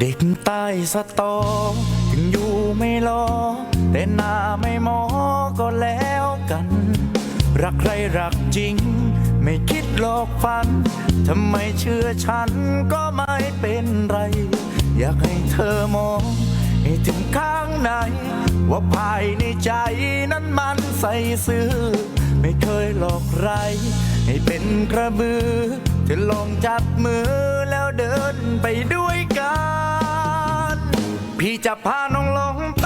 เด็กใต้สตอ ถึงอยู่ไม่รอ แต่หน้าไม่มอก็แล้วกัน รักใครรักจริง ไม่คิดหลอกฝันทำไมเชื่อฉันก็ไม่เป็นไร อยากให้เธอมอง ให้ถึงข้างใน ว่าภายในใจนั้นมันใส่ซื่อ ไม่เคยหลอกใคร ให้เป็นกระบือ เธอลองจับมือแล้วเดินไปด้วยกัน พี่จะพาน้องลงใต้ไป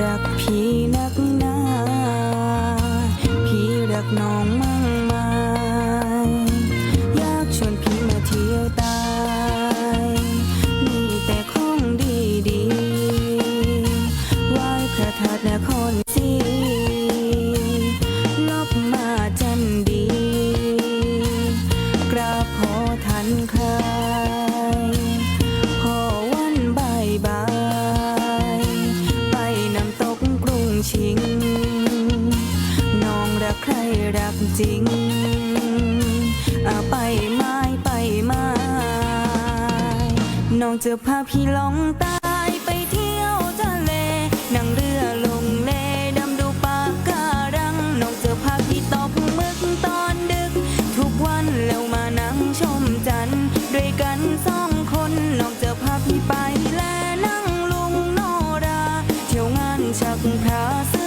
รักพี่นักหนาพี่รักน้องมั่งมายอยากชวนพี่มาเที่ยวใตายมีแต่ของดีดีไหว้พระธาตุนครศรีลบมาจันดี กราบขอทันครพ ใครรักจริงไปไม้ไปไม้น้องจะพาพี่ลงใต้ไปเที่ยวทะเล นั่งเรือลงเลดำดูปาการัง น้องจะพาพี่ตกหมึกตอนดึก ทุกวันแล้วมานั่งชมจันทร์ด้วยกันสองคน น้องจะพาพี่ไปและนั่งลุงโนรา เที่ยวงานชักพระ